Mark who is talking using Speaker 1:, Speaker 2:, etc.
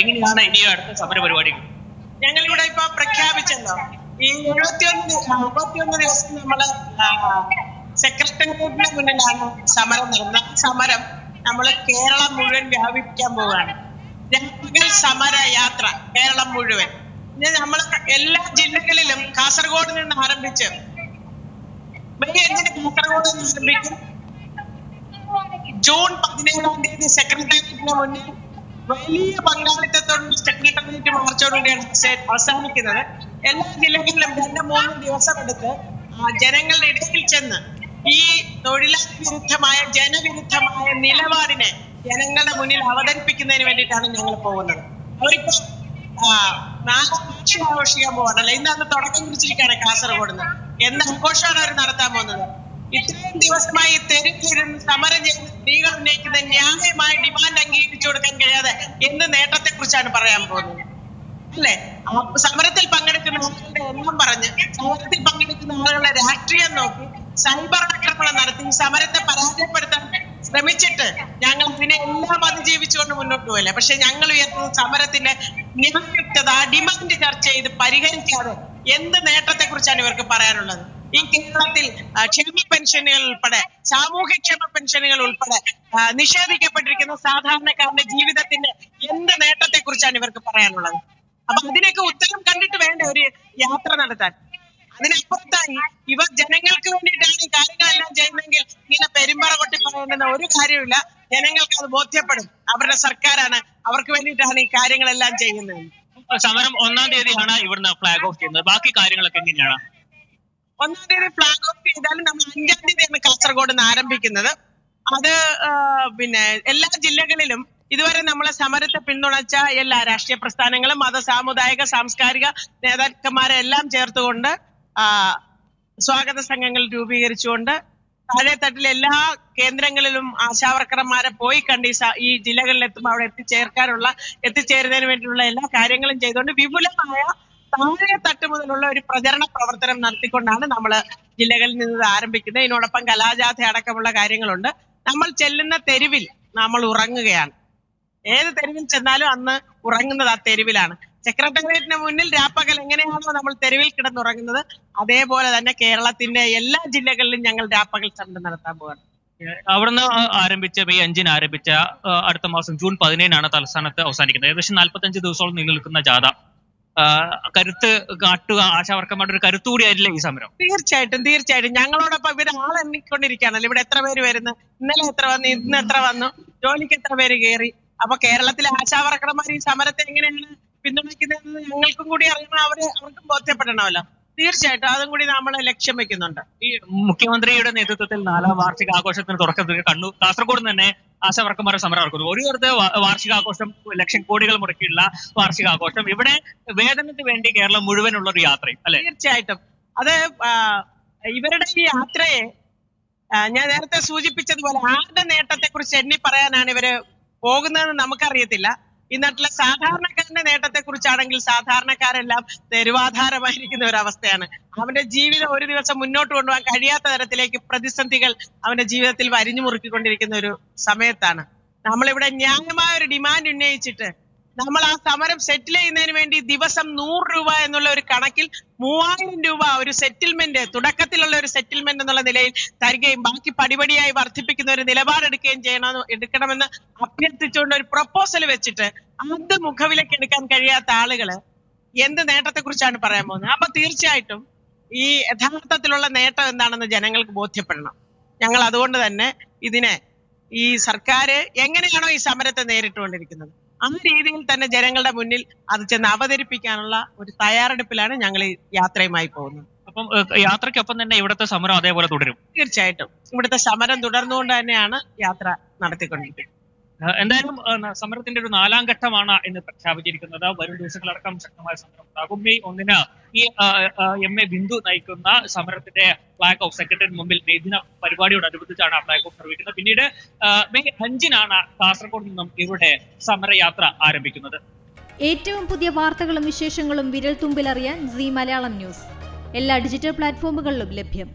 Speaker 1: എങ്ങനെയാണ് ഇനി അടുത്ത സമര പരിപാടികൾ
Speaker 2: ഞങ്ങളിവിടെ ഇപ്പൊ പ്രഖ്യാപിച്ചല്ലോ ഈ എഴുപത്തിയൊന്ന് മുപ്പത്തിയൊന്ന് ദിവസം നമ്മൾ സെക്രട്ടേറിയറ്റിന് മുന്നിലാണ് സമരം നടന്നത്. സമരം നമ്മൾ കേരളം മുഴുവൻ വ്യാപിപ്പിക്കാൻ പോവുകയാണ്. രാപ്പകൽ സമര യാത്ര കേരളം മുഴുവൻ. നമ്മൾ എല്ലാ ജില്ലകളിലും കാസർഗോഡ് നിന്ന് ആരംഭിച്ച് കാസർഗോഡ് നിന്ന് ആരംഭിക്കും. ജൂൺ പതിനേഴാം തീയതി സെക്രട്ടേറിയറ്റിന് മുന്നിൽ വലിയ പങ്കാളിത്തത്തോടുള്ള സെക്രട്ടേറിയറ്റ് വളർച്ചയോടുകൂടിയാണ് അവസ- അവസാനിക്കുന്നത്. എല്ലാ ജില്ലകളിലും രണ്ട് മൂന്ന് ദിവസം എടുത്ത് ജനങ്ങളുടെ ഇടയിൽ ചെന്ന് ഈ തൊഴിലാളി വിരുദ്ധമായ ജനവിരുദ്ധമായ നിലപാടിനെ ജനങ്ങളുടെ മുന്നിൽ അവതരിപ്പിക്കുന്നതിന് വേണ്ടിയിട്ടാണ് ഞങ്ങൾ പോകുന്നത്. അവരിപ്പോ ആ, നാലാം വാർഷികം ആഘോഷിക്കാൻ പോകണല്ലോ ഇന്ന് അന്ന് തുടക്കം കുറിച്ചിരിക്കുകയാണ് കാസർഗോഡ് നിന്ന്. എന്ത് ആഘോഷമാണ് അവർ നടത്താൻ പോകുന്നത്? ഇത്രയും ദിവസമായി തെരുവിലിരുന്ന് സമരം ചെയ്യുന്ന സ്ത്രീകൾ ഉന്നയിക്കുന്ന ന്യായമായ ഡിമാൻഡ് അംഗീകരിച്ചു കൊടുക്കാൻ കഴിയാതെ എന്ത് നേട്ടത്തെ കുറിച്ചാണ് പറയാൻ പോകുന്നത്? അല്ലേ? സമരത്തിൽ പങ്കെടുക്കുന്ന ആളുകളുടെ എണ്ണം പറഞ്ഞ് സമരത്തിൽ പങ്കെടുക്കുന്ന ആളുകളുടെ രാഷ്ട്രീയം നോക്കി സൈബർ ആക്രമണം നടത്തി സമരത്തെ പരാജയപ്പെടുത്താൻ ശ്രമിച്ചിട്ട് ഞങ്ങൾ ഇതിനെ എല്ലാം അതിജീവിച്ചുകൊണ്ട് മുന്നോട്ട് പോയില്ല? പക്ഷെ ഞങ്ങൾ ഉയർത്തുന്ന സമരത്തിന്റെ ന്യായയുക്തത ഡിമാൻഡ് ചർച്ച ചെയ്ത് പരിഹരിക്കാതെ എന്ത് നേട്ടത്തെ കുറിച്ചാണ് ഇവർക്ക് പറയാനുള്ളത്? ഈ കേരളത്തിൽ പെൻഷനുകൾ ഉൾപ്പെടെ സാമൂഹ്യക്ഷേമ പെൻഷനുകൾ ഉൾപ്പെടെ നിഷേധിക്കപ്പെട്ടിരിക്കുന്ന സാധാരണക്കാരന്റെ ജീവിതത്തിന്റെ എന്ത് നേട്ടത്തെ കുറിച്ചാണ് ഇവർക്ക് പറയാനുള്ളത്? അപ്പൊ അതിനൊക്കെ ഉത്തരം കണ്ടിട്ട് വേണ്ട ഒരു യാത്ര നടത്താൻ. അതിനപ്പുറത്തായി ഇവർ ജനങ്ങൾക്ക് വേണ്ടിയിട്ടാണ് ഈ കാര്യങ്ങളെല്ലാം ചെയ്യുന്നതെങ്കിൽ ഇങ്ങനെ പെരുമ്പറ കൊട്ടി പറയേണ്ടുന്ന ഒരു കാര്യമില്ല ജനങ്ങൾക്ക് അത് ബോധ്യപ്പെടും. അവരുടെ സർക്കാരാണ് അവർക്ക് വേണ്ടിയിട്ടാണ് ഈ കാര്യങ്ങളെല്ലാം ചെയ്യുന്നത്.
Speaker 1: സമരം ഒന്നാം തീയതിയാണ് ഇവിടുന്ന് ഫ്ലാഗ് ഓഫ് ചെയ്യുന്നത്. ബാക്കി കാര്യങ്ങളൊക്കെ എങ്ങനെയാണ്?
Speaker 2: ഒന്നാം തിയതി Flag ഓഫ് ചെയ്താലും നമ്മൾ അഞ്ചാം തിയതിയാണ് കാസർഗോഡ് നിന്ന് ആരംഭിക്കുന്നത്. അത് പിന്നെ എല്ലാ ജില്ലകളിലും ഇതുവരെ നമ്മളെ സമരത്തെ പിന്തുണച്ച എല്ലാ രാഷ്ട്രീയ പ്രസ്ഥാനങ്ങളും മത സാമുദായിക സാംസ്കാരിക നേതാക്കന്മാരെ എല്ലാം ചേർത്തുകൊണ്ട് സ്വാഗത സംഘങ്ങൾ രൂപീകരിച്ചുകൊണ്ട് താഴെത്തട്ടിലെ എല്ലാ കേന്ദ്രങ്ങളിലും ആശാവർക്കർമാരെ പോയി കണ്ട് ഈ ജില്ലകളിൽ എത്തുമ്പോൾ അവിടെ എത്തിച്ചേർക്കാനുള്ള എത്തിച്ചേരുന്നതിന് വേണ്ടിയുള്ള എല്ലാ കാര്യങ്ങളും ചെയ്തുകൊണ്ട് വിപുലമായ താഴെ തട്ട് മുതലുള്ള ഒരു പ്രചരണ പ്രവർത്തനം നടത്തിക്കൊണ്ടാണ് നമ്മൾ ജില്ലകളിൽ നിന്ന് ആരംഭിക്കുന്നത്. ഇതിനോടൊപ്പം കലാജാഥ അടക്കമുള്ള കാര്യങ്ങളുണ്ട്. നമ്മൾ ചെല്ലുന്ന തെരുവിൽ നമ്മൾ ഉറങ്ങുകയാണ്. ഏത് തെരുവിൽ ചെന്നാലും അന്ന് ഉറങ്ങുന്നത് ആ തെരുവിലാണ്. സെക്രട്ടേറിയറ്റിന് മുന്നിൽ രാപ്പകൽ എങ്ങനെയാണോ നമ്മൾ തെരുവിൽ കിടന്നുറങ്ങുന്നത് അതേപോലെ തന്നെ കേരളത്തിന്റെ എല്ലാ ജില്ലകളിലും ഞങ്ങൾ രാപ്പകൽ സമരം നടത്താൻ പോവാണ്.
Speaker 1: അവിടുന്ന് ആരംഭിച്ച മെയ് അഞ്ചിന് ആരംഭിച്ച അടുത്ത മാസം ജൂൺ പതിനേഴിനാണ് തലസ്ഥാനത്ത് അവസാനിക്കുന്നത്. ഏകദേശം നാൽപ്പത്തഞ്ച് ദിവസത്തോളം നീണ്ടു നിൽക്കുന്ന ജാഥ. കരുത്ത് കാട്ടുക ആശാവർക്കന്മാരുടെ ഒരു കരുത്ത് കൂടിയായില്ലേ ഈ സമരം?
Speaker 2: തീർച്ചയായിട്ടും തീർച്ചയായിട്ടും. ഞങ്ങളോടൊപ്പം ഇവർ ആളെണ്ണിക്കൊണ്ടിരിക്കുകയാണല്ലോ ഇവിടെ എത്ര പേര് വരുന്നു? ഇന്നലെ എത്ര വന്നു ഇന്ന് എത്ര വന്നു? ജോലിക്ക് എത്ര പേര് കയറി? അപ്പൊ കേരളത്തിലെ ആശാവർക്കർമാർ ഈ സമരത്തെ എങ്ങനെയാണ് പിന്തുണയ്ക്കുന്നത് ഞങ്ങൾക്കും കൂടി അറിയണം. അവർ അവർക്കും ബോധ്യപ്പെടണമല്ലോ. തീർച്ചയായിട്ടും. അതും കൂടി നമ്മൾ ലക്ഷ്യം വെക്കുന്നുണ്ട്.
Speaker 1: ഈ മുഖ്യമന്ത്രിയുടെ നേതൃത്വത്തിൽ നാലാം വാർഷിക ആഘോഷത്തിന് തുടക്കത്തിൽ കണ്ണൂർ കാസർഗോഡ് തന്നെ ആശാവർക്കന്മാരെ സമരം നടക്കുന്നു ഒരു തരത്തെ വാ- വാർഷികാഘോഷം ലക്ഷം കോടികൾ മുടക്കിയുള്ള വാർഷികാഘോഷം. ഇവിടെ വേതനത്തിന് വേണ്ടി കേരളം മുഴുവനുള്ള ഒരു യാത്രയും അല്ലെ?
Speaker 2: തീർച്ചയായിട്ടും. അത് ഇവരുടെ ഈ യാത്രയെ ഞാൻ നേരത്തെ സൂചിപ്പിച്ചതുപോലെ ആരുടെ നേട്ടത്തെ കുറിച്ച് എണ്ണി പറയാനാണ് ഇവർ പോകുന്നതെന്ന് നമുക്കറിയത്തില്ല. ഈ നാട്ടിലെ സാധാരണക്കാരന്റെ നേട്ടത്തെ കുറിച്ചാണെങ്കിൽ സാധാരണക്കാരെല്ലാം തെരുവാധാരമായിരിക്കുന്ന ഒരു അവസ്ഥയാണ് അവന്റെ ജീവിതം ഒരു ദിവസം മുന്നോട്ട് കൊണ്ടുപോകാൻ കഴിയാത്ത തരത്തിലേക്ക് പ്രതിസന്ധികൾ അവന്റെ ജീവിതത്തിൽ വരിഞ്ഞു മുറുക്കിക്കൊണ്ടിരിക്കുന്ന ഒരു സമയത്താണ്. നമ്മളിവിടെ ന്യായമായ ഒരു ഡിമാൻഡ് ഉന്നയിച്ചിട്ട് നമ്മൾ ആ സമരം സെറ്റിൽ ചെയ്യുന്നതിന് വേണ്ടി ദിവസം നൂറ് രൂപ എന്നുള്ള ഒരു കണക്കിൽ മൂവായിരം രൂപ ഒരു സെറ്റിൽമെന്റ് തുടക്കത്തിലുള്ള ഒരു സെറ്റിൽമെന്റ് എന്നുള്ള നിലയിൽ തരികയും ബാക്കി പടിപടിയായി വർദ്ധിപ്പിക്കുന്ന ഒരു നിലപാടെടുക്കുകയും ചെയ്യണം എടുക്കണമെന്ന് അഭ്യർത്ഥിച്ചുകൊണ്ട് ഒരു പ്രപ്പോസൽ വെച്ചിട്ട് അത് മുഖവിലേക്ക് എടുക്കാൻ കഴിയാത്ത ആളുകൾ എന്ത് നേട്ടത്തെ കുറിച്ചാണ് പറയാൻ പോകുന്നത്? അപ്പൊ തീർച്ചയായിട്ടും ഈ യഥാർത്ഥത്തിലുള്ള നേട്ടം എന്താണെന്ന് ജനങ്ങൾക്ക് ബോധ്യപ്പെടണം. ഞങ്ങൾ അതുകൊണ്ട് തന്നെ ഇതിനെ ഈ സർക്കാർ എങ്ങനെയാണോ ഈ സമരത്തെ നേരിട്ടുകൊണ്ടിരിക്കുന്നത്? ആ രീതിയിൽ തന്നെ ജനങ്ങളുടെ മുന്നിൽ അത് ചെന്ന് അവതരിപ്പിക്കാനുള്ള ഒരു തയ്യാറെടുപ്പിലാണ് ഞങ്ങൾ ഈ യാത്രയുമായി പോകുന്നത്.
Speaker 1: അപ്പം യാത്രക്കൊപ്പം യാത്രയ്ക്കൊപ്പം തന്നെ ഇവിടുത്തെ സമരം അതേപോലെ തുടരും.
Speaker 2: തീർച്ചയായിട്ടും. ഇവിടുത്തെ സമരം തുടർന്നുകൊണ്ട് തന്നെയാണ് യാത്ര നടത്തിക്കൊണ്ടിരിക്കുന്നത്.
Speaker 1: എന്തായാലും സമരത്തിന്റെ ഒരു നാലാം ഘട്ടമാണ് ഇന്ന് പ്രഖ്യാപിച്ചിരിക്കുന്നത്. വരും ദിവസങ്ങളടക്കം ശക്തമായ സമരം ഉണ്ടാകും. മെയ് ഒന്നിന് ഈ എം എ ബിന്ദു നയിക്കുന്ന സമരത്തിന്റെ ഫ്ലാഗ് ഓഫ് സെക്രട്ടറി മുമ്പിൽ മെയ് ദിന പരിപാടിയോടനുബന്ധിച്ചാണ് ഫ്ലാഗ് ഓഫ് നിർവഹിക്കുന്നത്. പിന്നീട് മെയ് അഞ്ചിനാണ് കാസർഗോഡ് നിന്നും ഇവരുടെ സമരയാത്ര ആരംഭിക്കുന്നത്.
Speaker 3: ഏറ്റവും പുതിയ വാർത്തകളും വിശേഷങ്ങളും വിരൽ തുമ്പിലറിയാൻ സി മലയാളം ന്യൂസ്. എല്ലാ ഡിജിറ്റൽ പ്ലാറ്റ്ഫോമുകളിലും ലഭ്യം.